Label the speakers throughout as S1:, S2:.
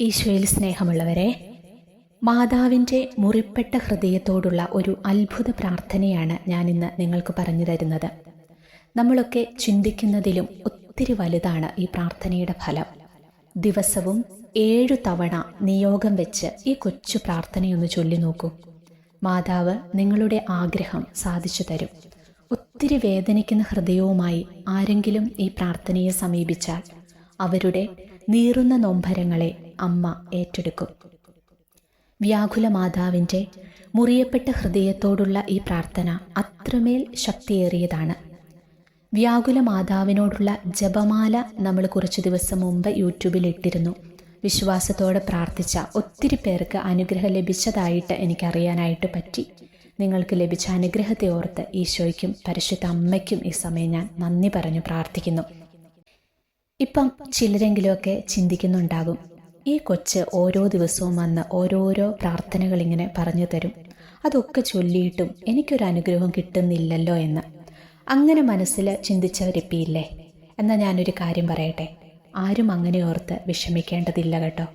S1: ഈശോയിൽ സ്നേഹമുള്ളവരെ മാതാവിന്റെ മുറിപ്പെട്ട ഹൃദയത്തോടുള്ള ഒരു അത്ഭുത പ്രാർത്ഥനയാണ് ഞാൻ ഇന്ന് നിങ്ങൾക്ക് പറഞ്ഞു തരുന്നത്. നമ്മളൊക്കെ ചിന്തിക്കുന്നതിലും ഒത്തിരി വലുതാണ് ഈ പ്രാർത്ഥനയുടെ ഫലം. ദിവസവും ഏഴു തവണ നിയോഗം വെച്ച് ഈ കൊച്ചു പ്രാർത്ഥനയൊന്ന് ചൊല്ലി നോക്കൂ. മാതാവ് നിങ്ങളുടെ ആഗ്രഹം സാധിച്ചു തരും. ഒത്തിരി വേദനിക്കുന്ന ഹൃദയവുമായി ആരെങ്കിലും ഈ പ്രാർത്ഥനയെ സമീപിച്ചാൽ അവരുടെ നീറുന്ന നൊമ്പരങ്ങളെ അമ്മ ഏറ്റെടുക്കും. വ്യാകുല മാതാവിന്റെ മുറിയപ്പെട്ട ഹൃദയത്തോടുള്ള ഈ പ്രാർത്ഥന അത്രമേൽ ശക്തിയേറിയതാണ്. വ്യാകുല മാതാവിനോടുള്ള ജപമാല നമ്മൾ കുറച്ച് ദിവസം മുമ്പ് യൂട്യൂബിൽ ഇട്ടിരുന്നു. വിശ്വാസത്തോടെ പ്രാർത്ഥിച്ച ഒത്തിരി പേർക്ക് അനുഗ്രഹം ലഭിച്ചതായിട്ട് എനിക്കറിയാനായിട്ട് പറ്റി. നിങ്ങൾക്ക് ലഭിച്ച അനുഗ്രഹത്തെ ഓർത്ത് ഈശോയ്ക്കും പരിശുദ്ധ അമ്മയ്ക്കും ഈ സമയം ഞാൻ നന്ദി പറഞ്ഞു പ്രാർത്ഥിക്കുന്നു. ഇപ്പം ചിലരെങ്കിലുമൊക്കെ ചിന്തിക്കുന്നുണ്ടാകും ഈ കൊച്ച് ഓരോ ദിവസവും വന്ന് ഓരോരോ പ്രാർത്ഥനകൾ ഇങ്ങനെ പറഞ്ഞു തരും. അതൊക്കെ ചൊല്ലിയിട്ടും എനിക്കൊരു അനുഗ്രഹം കിട്ടുന്നില്ലല്ലോ എന്ന്. അങ്ങനെ മനസ്സിൽ ചിന്തിച്ചവരിപ്പിയില്ലേ? എന്നാൽ ഞാനൊരു കാര്യം പറയട്ടെ. ആരും അങ്ങനെ ഓർത്ത് വിഷമിക്കേണ്ടതില്ല കേട്ടോ.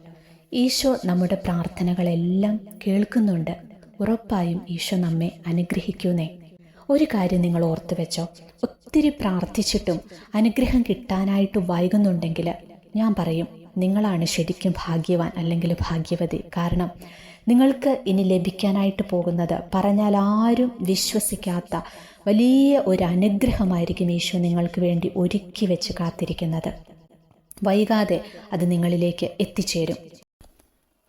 S1: ഈശോ നമ്മുടെ പ്രാർത്ഥനകളെല്ലാം കേൾക്കുന്നുണ്ട്. ഉറപ്പായും ഈശോ നമ്മെ അനുഗ്രഹിക്കുന്നേ. ഒരു കാര്യം നിങ്ങൾ ഓർത്തു വെച്ചോ. ഒത്തിരി പ്രാർത്ഥിച്ചിട്ടും അനുഗ്രഹം കിട്ടാനായിട്ട് വൈകുന്നുണ്ടെങ്കിൽ ഞാൻ പറയും നിങ്ങളാണ് ശരിക്കും ഭാഗ്യവാൻ അല്ലെങ്കിൽ ഭാഗ്യവതി. കാരണം നിങ്ങൾക്ക് ഇനി ലഭിക്കാനായിട്ട് പോകുന്നത് പറഞ്ഞാൽ ആരും വിശ്വസിക്കാത്ത വലിയ ഒരു അനുഗ്രഹമായിരിക്കും ഈശോ നിങ്ങൾക്ക് വേണ്ടി ഒരുക്കി വെച്ച് കാത്തിരിക്കുന്നത്. വൈകാതെ അത് നിങ്ങളിലേക്ക് എത്തിച്ചേരും.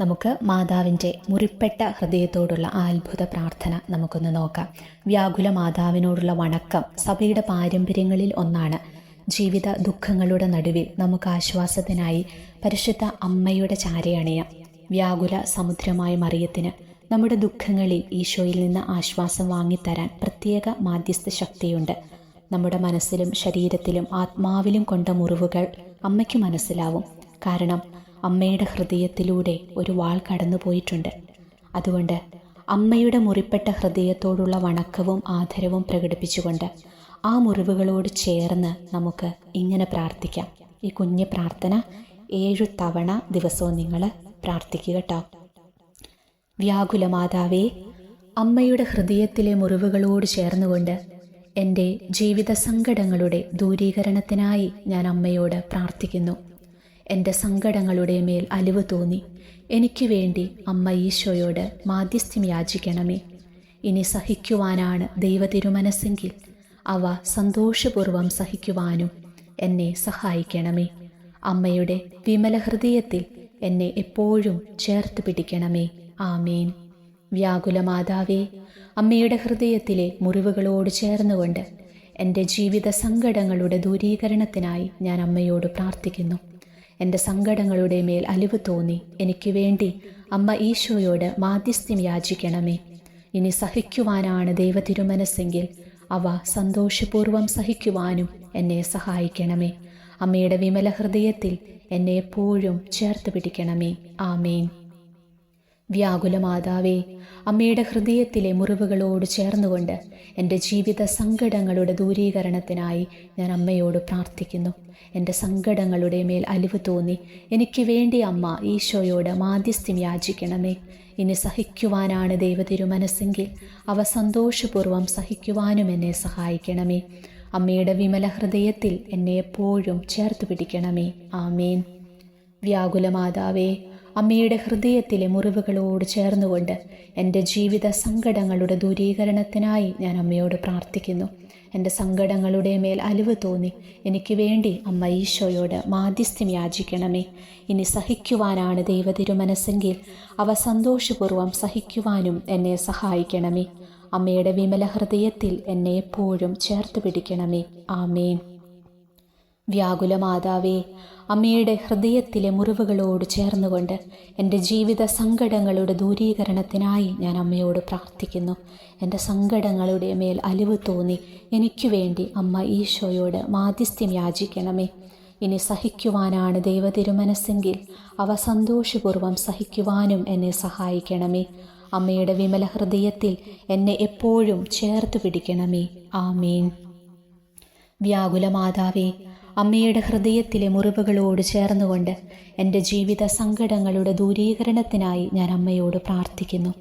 S1: നമുക്ക് മാതാവിന്റെ മുറിപ്പെട്ട ഹൃദയത്തോടുള്ള അത്ഭുത പ്രാർത്ഥന നമുക്കൊന്ന് നോക്കാം. വ്യാകുല മാതാവിനോടുള്ള വണക്കം സഭയുടെ പാരമ്പര്യങ്ങളിൽ ഒന്നാണ്. ജീവിത ദുഃഖങ്ങളുടെ നടുവിൽ നമുക്ക് ആശ്വാസത്തിനായി പരിശുദ്ധ അമ്മയുടെ ചാരയണയാം വ്യാകുല സമുദ്രമായ മറിയത്തിന് നമ്മുടെ ദുഃഖങ്ങളിൽ ഈശോയിൽ നിന്ന് ആശ്വാസം വാങ്ങിത്തരാൻ പ്രത്യേക മാധ്യസ്ഥ ശക്തിയുണ്ട്. നമ്മുടെ മനസ്സിലും ശരീരത്തിലും ആത്മാവിലും കൊണ്ട മുറിവുകൾ അമ്മയ്ക്ക് മനസ്സിലാവും. കാരണം അമ്മയുടെ ഹൃദയത്തിലൂടെ ഒരു വാൾ കടന്നു പോയിട്ടുണ്ട് അതുകൊണ്ട് അമ്മയുടെ മുറിപ്പെട്ട ഹൃദയത്തോടുള്ള വണക്കവും ആദരവും പ്രകടിപ്പിച്ചുകൊണ്ട് ആ മുറിവുകളോട് ചേർന്ന് നമുക്ക് ഇങ്ങനെ പ്രാർത്ഥിക്കാം. ഈ കുഞ്ഞ് പ്രാർത്ഥന ഏഴു തവണ ദിവസവും നിങ്ങൾ പ്രാർത്ഥിക്കുക കേട്ടോ വ്യാകുല മാതാവേ അമ്മയുടെ ഹൃദയത്തിലെ മുറിവുകളോട് ചേർന്നുകൊണ്ട് എന്റെ ജീവിത സങ്കടങ്ങളുടെ ദൂരീകരണത്തിനായി ഞാൻ അമ്മയോട് പ്രാർത്ഥിക്കുന്നു. എന്റെ സങ്കടങ്ങളുടെ മേൽ അലിവ് തോന്നി. എനിക്ക് വേണ്ടി അമ്മ ഈശോയോട് മാധ്യസ്ഥ്യം യാചിക്കണമേ. ഇനി സഹിക്കുവാനാണ് ദൈവതിരുമനസ്സെങ്കിൽ അവ സന്തോഷപൂർവം സഹിക്കുവാനും എന്നെ സഹായിക്കണമേ. അമ്മയുടെ വിമല ഹൃദയത്തിൽ എന്നെ എപ്പോഴും ചേർത്ത് പിടിക്കണമേ. ആമേൻ. വ്യാകുല മാതാവേ അമ്മയുടെ ഹൃദയത്തിലെ മുറിവുകളോട് ചേർന്നുകൊണ്ട് എന്റെ ജീവിത സങ്കടങ്ങളുടെ ദൂരീകരണത്തിനായി ഞാൻ അമ്മയോട് പ്രാർത്ഥിക്കുന്നു. എന്റെ സങ്കടങ്ങളുടെ മേൽ അലിവ് തോന്നി എനിക്ക് വേണ്ടി അമ്മ ഈശോയോട് മാധ്യസ്ഥ്യം യാചിക്കണമേ. ഇനി സഹിക്കുവാനാണ് ദൈവതിരുമനസ്സെങ്കിൽ അവ സന്തോഷപൂർവം സഹിക്കുവാനും എന്നെ സഹായിക്കണമേ. അമ്മയുടെ വിമല ഹൃദയത്തിൽ എന്നെ എപ്പോഴും ചേർത്ത് പിടിക്കണമേ. ആമേൻ. വ്യാകുല മാതാവേ അമ്മയുടെ ഹൃദയത്തിലെ മുറിവുകളോട് ചേർന്നുകൊണ്ട് എന്റെ ജീവിത സങ്കടങ്ങളുടെ ദൂരീകരണത്തിനായി ഞാൻ അമ്മയോട് പ്രാർത്ഥിക്കുന്നു. എന്റെ സങ്കടങ്ങളുടെ മേൽ അലിവ് തോന്നി. എനിക്ക് വേണ്ടി അമ്മ ഈശോയോട് മാധ്യസ്ഥ്യം യാചിക്കണമേ. ഇനി സഹിക്കുവാനാണ് ദൈവതിരുമനസ്സെങ്കിൽ അവ സന്തോഷപൂർവം സഹിക്കുവാനും എന്നെ സഹായിക്കണമേ. അമ്മയുടെ വിമല ഹൃദയത്തിൽ എന്നെ എപ്പോഴും ചേർത്ത് പിടിക്കണമേ. ആമേൻ. വ്യാകുല മാതാവേ അമ്മയുടെ ഹൃദയത്തിലെ മുറിവുകളോട് ചേർന്നുകൊണ്ട് എന്റെ ജീവിത സങ്കടങ്ങളുടെ ദൂരീകരണത്തിനായി ഞാൻ അമ്മയോട് പ്രാർത്ഥിക്കുന്നു. എന്റെ സങ്കടങ്ങളുടെ മേൽ അലിവ് തോന്നി. എനിക്ക് വേണ്ടി അമ്മ ഈശോയോട് മാധ്യസ്ഥ്യം യാചിക്കണമേ. ഇനി സഹിക്കുവാനാണ് ദൈവതിരുമനസ്സെങ്കിൽ അവ സന്തോഷപൂർവം സഹിക്കുവാനും എന്നെ സഹായിക്കണമേ. അമ്മയുടെ വിമല ഹൃദയത്തിൽ എന്നെ എപ്പോഴും ചേർത്ത് പിടിക്കണമേ. ആമേൻ. വ്യാകുല മാതാവേ അമ്മയുടെ ഹൃദയത്തിലെ മുറിവുകളോട് ചേർന്നുകൊണ്ട് എന്റെ ജീവിത സങ്കടങ്ങളുടെ ദൂരീകരണത്തിനായി ഞാൻ അമ്മയോട് പ്രാർത്ഥിക്കുന്നു. എന്റെ സങ്കടങ്ങളുടെ മേൽ അലിവ് തോന്നി. എനിക്ക് വേണ്ടി അമ്മ ഈശോയോട് മാധ്യസ്ഥ്യം യാചിക്കണമേ. ഇനി സഹിക്കുവാനാണ് ദൈവതിരുമനസ്സെങ്കിൽ അവ സന്തോഷപൂർവം സഹിക്കുവാനും എന്നെ സഹായിക്കണമേ. അമ്മയുടെ വിമല ഹൃദയത്തിൽ എന്നെ എപ്പോഴും ചേർത്ത് പിടിക്കണമേ. ആമേൻ. വ്യാകുല മാതാവേ അമ്മയുടെ ഹൃദയത്തിലെ മുറിവുകളോട് ചേർന്നുകൊണ്ട് എന്റെ ജീവിത സങ്കടങ്ങളുടെ ദൂരീകരണത്തിനായി ഞാൻ അമ്മയോട് പ്രാർത്ഥിക്കുന്നു.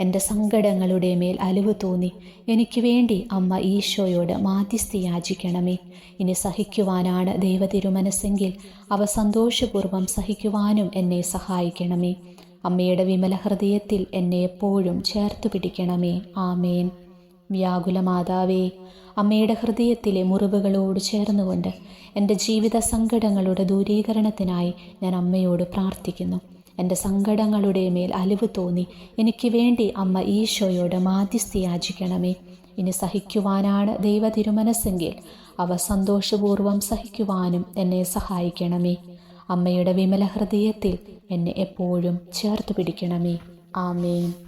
S1: എന്റെ സങ്കടങ്ങളുടെ മേൽ അലിവ് തോന്നി. എനിക്ക് വേണ്ടി അമ്മ ഈശോയോട് മാധ്യസ്ഥി യാചിക്കണമേ. ഇനി സഹിക്കുവാനാണ് ദൈവതിരുമനസ്സെങ്കിൽ അവ സന്തോഷപൂർവം സഹിക്കുവാനും എന്നെ സഹായിക്കണമേ. അമ്മയുടെ വിമല ഹൃദയത്തിൽ എന്നെ എപ്പോഴും ചേർത്ത് പിടിക്കണമേ. ആമേൻ. വ്യാകുല മാതാവേ അമ്മയുടെ ഹൃദയത്തിലെ മുറിവുകളോട് ചേർന്നുകൊണ്ട് എന്റെ ജീവിത സങ്കടങ്ങളുടെ ദൂരീകരണത്തിനായി ഞാൻ അമ്മയോട് പ്രാർത്ഥിക്കുന്നു. എന്റെ സങ്കടങ്ങളുടെ മേൽ അലിവ് തോന്നി. എനിക്ക് വേണ്ടി അമ്മ ഈശോയോട് മാധ്യസ്ഥ യാചിക്കണമേ. ഇനി സഹിക്കുവാനാണ് ദൈവ തിരുമനസ്സെങ്കിൽ അവ സന്തോഷപൂർവം സഹിക്കുവാനും എന്നെ സഹായിക്കണമേ. അമ്മയുടെ വിമല ഹൃദയത്തിൽ എന്നെ എപ്പോഴും ചേർത്ത് പിടിക്കണമേ. ആമേൻ.